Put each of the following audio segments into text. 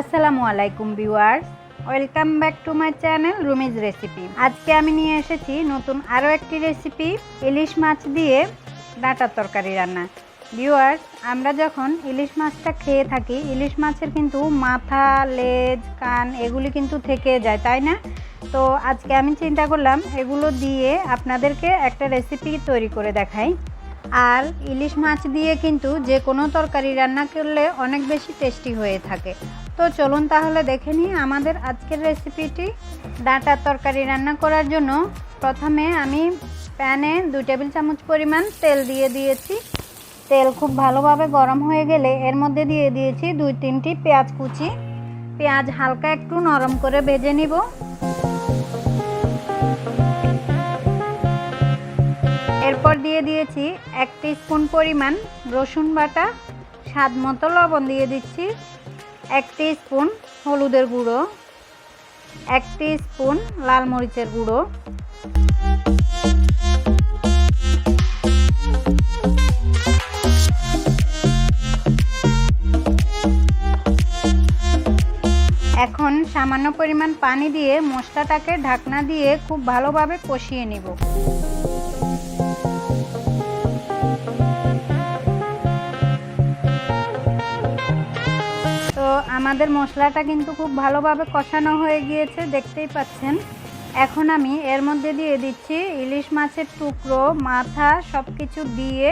আসসালামু আলাইকুম viewers, welcome back to my channel Rumi's recipe. আজকে আমি নিয়ে এসেছি নতুন আরও একটি রেসিপি, ইলিশ মাছ দিয়ে ডাঁটার তরকারি রান্না। ভিউয়ার্স, আমরা যখন ইলিশ মাছটা খেয়ে থাকি, ইলিশ মাছের কিন্তু মাথা, লেজ, কান এগুলি কিন্তু থেকে যায়, তাই না? তো আজকে আমি চিন্তা করলাম, এগুলো দিয়ে আপনাদেরকে একটা রেসিপি তৈরি করে দেখাই। আর ইলিশ মাছ দিয়ে কিন্তু যে কোনো তরকারি রান্না করলে অনেক বেশি টেস্টি হয়ে থাকে। তো চলুন তাহলে দেখে নিই আমাদের আজকের রেসিপিটি ডাঁটার তরকারি রান্না করার জন্য প্রথমে আমি প্যানে দুই টেবিল চামচ পরিমাণ তেল দিয়ে দিয়েছি। তেল খুব ভালোভাবে গরম হয়ে গেলে এর মধ্যে দিয়ে দিয়েছি দুই তিনটি পেঁয়াজ কুচি। পেঁয়াজ হালকা একটু নরম করে ভেজে নিব। এরপর দিয়ে দিয়েছি এক স্পুন পরিমাণ রসুন বাটা, স্বাদ মতো লবণ দিয়ে দিচ্ছি, এক স্পুন হলুদের গুঁড়ো, এক স্পুন লাল মরিচের গুঁড়ো। এখন সামান্য পরিমাণ পানি দিয়ে মশলাটাকে ঢাকনা দিয়ে খুব ভালোভাবে কষিয়ে নিব। আমাদের মশলাটা কিন্তু খুব ভালোভাবে কষানো হয়ে গিয়েছে, দেখতেই পাচ্ছেন। এখন আমি এর মধ্যে দিয়ে দিচ্ছি ইলিশ মাছের টুকরো, মাথা সব কিছু দিয়ে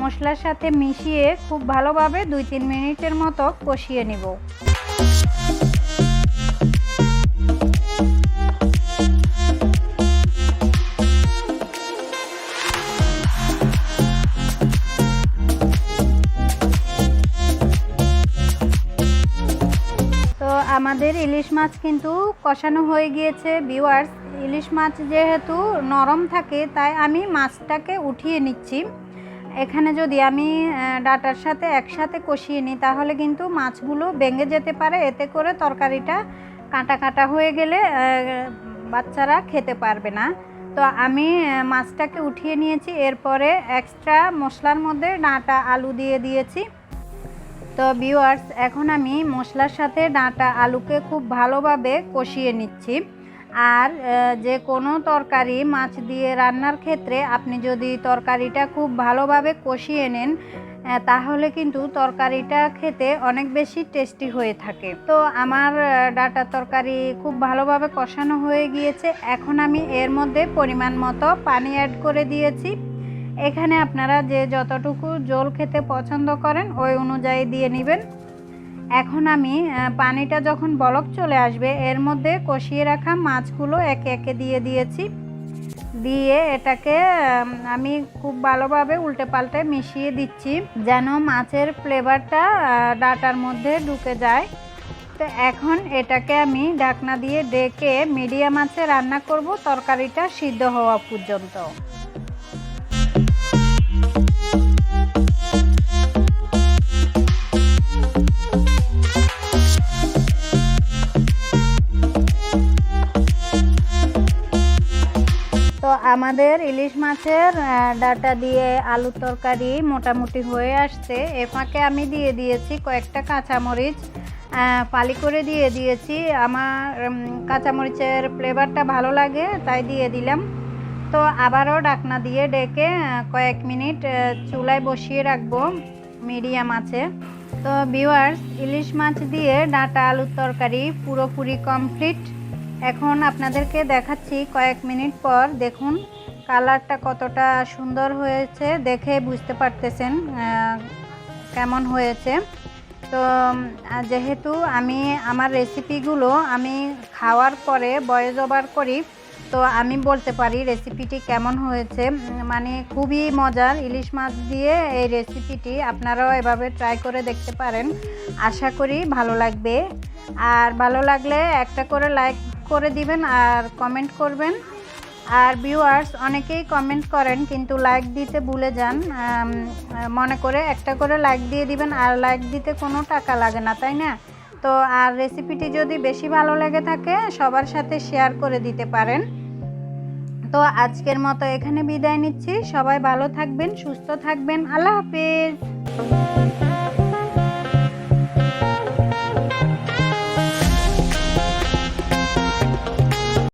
মশলার সাথে মিশিয়ে খুব ভালোভাবে দুই তিন মিনিটের মতো কষিয়ে নিব। আমাদের ইলিশ মাছ কিন্তু কষানো হয়ে গিয়েছে ভিউয়ার্স ইলিশ মাছ যেহেতু নরম থাকে, তাই আমি মাছটাকে উঠিয়ে নিচ্ছি। এখানে যদি আমি ডাটার সাথে একসাথে কষিয়ে নিই, তাহলে কিন্তু মাছগুলো ভেঙে যেতে পারে। এতে করে তরকারিটা কাটা কাটা হয়ে গেলে বাচ্চারা খেতে পারবে না। তো আমি মাছটাকে উঠিয়ে নিয়েছি। এরপরে এক্সট্রা মশলার মধ্যে ডাঁটা, আলু দিয়ে দিয়েছি। তো ভিউয়ার্স এখন আমি মশলার সাথে ডাঁটা আলুকে খুব ভালোভাবে কষিয়ে নিচ্ছি। আর যে কোনো তরকারি মাছ দিয়ে রান্নার ক্ষেত্রে আপনি যদি তরকারিটা খুব ভালোভাবে কষিয়ে নেন তাহলে কিন্তু তরকারিটা খেতে অনেক বেশি টেস্টি হয়ে থাকে। তো আমার ডাঁটা তরকারি খুব ভালোভাবে কষানো হয়ে গিয়েছে। এখন আমি এর মধ্যে পরিমাণ মতো পানি অ্যাড করে দিয়েছি। এখানে আপনারা যে যতটুকু জল খেতে পছন্দ করেন, ওই অনুযায়ী দিয়ে নেবেন। এখন আমি পানিটা যখন বলক চলে আসবে, এর মধ্যে কষিয়ে রাখা মাছগুলো একে একে দিয়ে দিয়েছি। দিয়ে এটাকে আমি খুব ভালোভাবে উল্টে পাল্টে মিশিয়ে দিচ্ছি, যেন মাছের ফ্লেভারটা ডাটার মধ্যে ঢুকে যায়। তো এখন এটাকে আমি ঢাকনা দিয়ে ডেকে মিডিয়াম আঁচে রান্না করব, তরকারিটা সিদ্ধ হওয়া পর্যন্ত। আমাদের ইলিশ মাছের ডাটা দিয়ে আলুর তরকারি মোটামুটি হয়ে আসছে। এ ফাঁকে আমি দিয়ে দিয়েছি কয়েকটা কাঁচামরিচ পালি করে দিয়ে দিয়েছি। আমার কাঁচামরিচের ফ্লেভারটা ভালো লাগে, তাই দিয়ে দিলাম। তো আবারও ডাকনা দিয়ে ডেকে কয়েক মিনিট চুলায় বসিয়ে রাখব মিডিয়াম আছে। তো ভিউয়ার্স, ইলিশ মাছ দিয়ে ডাটা আলুর তরকারি পুরোপুরি কমপ্লিট। এখন আপনাদেরকে দেখাচ্ছি কয়েক মিনিট পর। দেখুন কালারটা কতটা সুন্দর হয়েছে দেখে বুঝতে পারতেছেন কেমন হয়েছে। তো যেহেতু আমি আমার রেসিপিগুলো আমি খাওয়ার পরে বয়েজ ওভার করি, তো আমি বলতে পারি রেসিপিটি কেমন হয়েছে। মানে খুবই মজার ইলিশ মাছ দিয়ে এই রেসিপিটি আপনারাও এভাবে ট্রাই করে দেখতে পারেন। আশা করি ভালো লাগবে। আর ভালো লাগলে একটা করে লাইক করে দিবেন আর কমেন্ট করবেন। আর ভিউয়ার্স অনেকেই কমেন্ট করেন, কিন্তু লাইক দিতে ভুলে যান। মনে করে একটা করে লাইক দিয়ে দিবেন, আর লাইক দিতে কোনো টাকা লাগে না, তাই না? তো আর রেসিপিটি যদি বেশি ভালো লেগে থাকে, সবার সাথে শেয়ার করে দিতে পারেন। তো আজকের মতো এখানে বিদায় নিচ্ছি। সবাই ভালো থাকবেন, সুস্থ থাকবেন। আল্লাহ হাফিজ।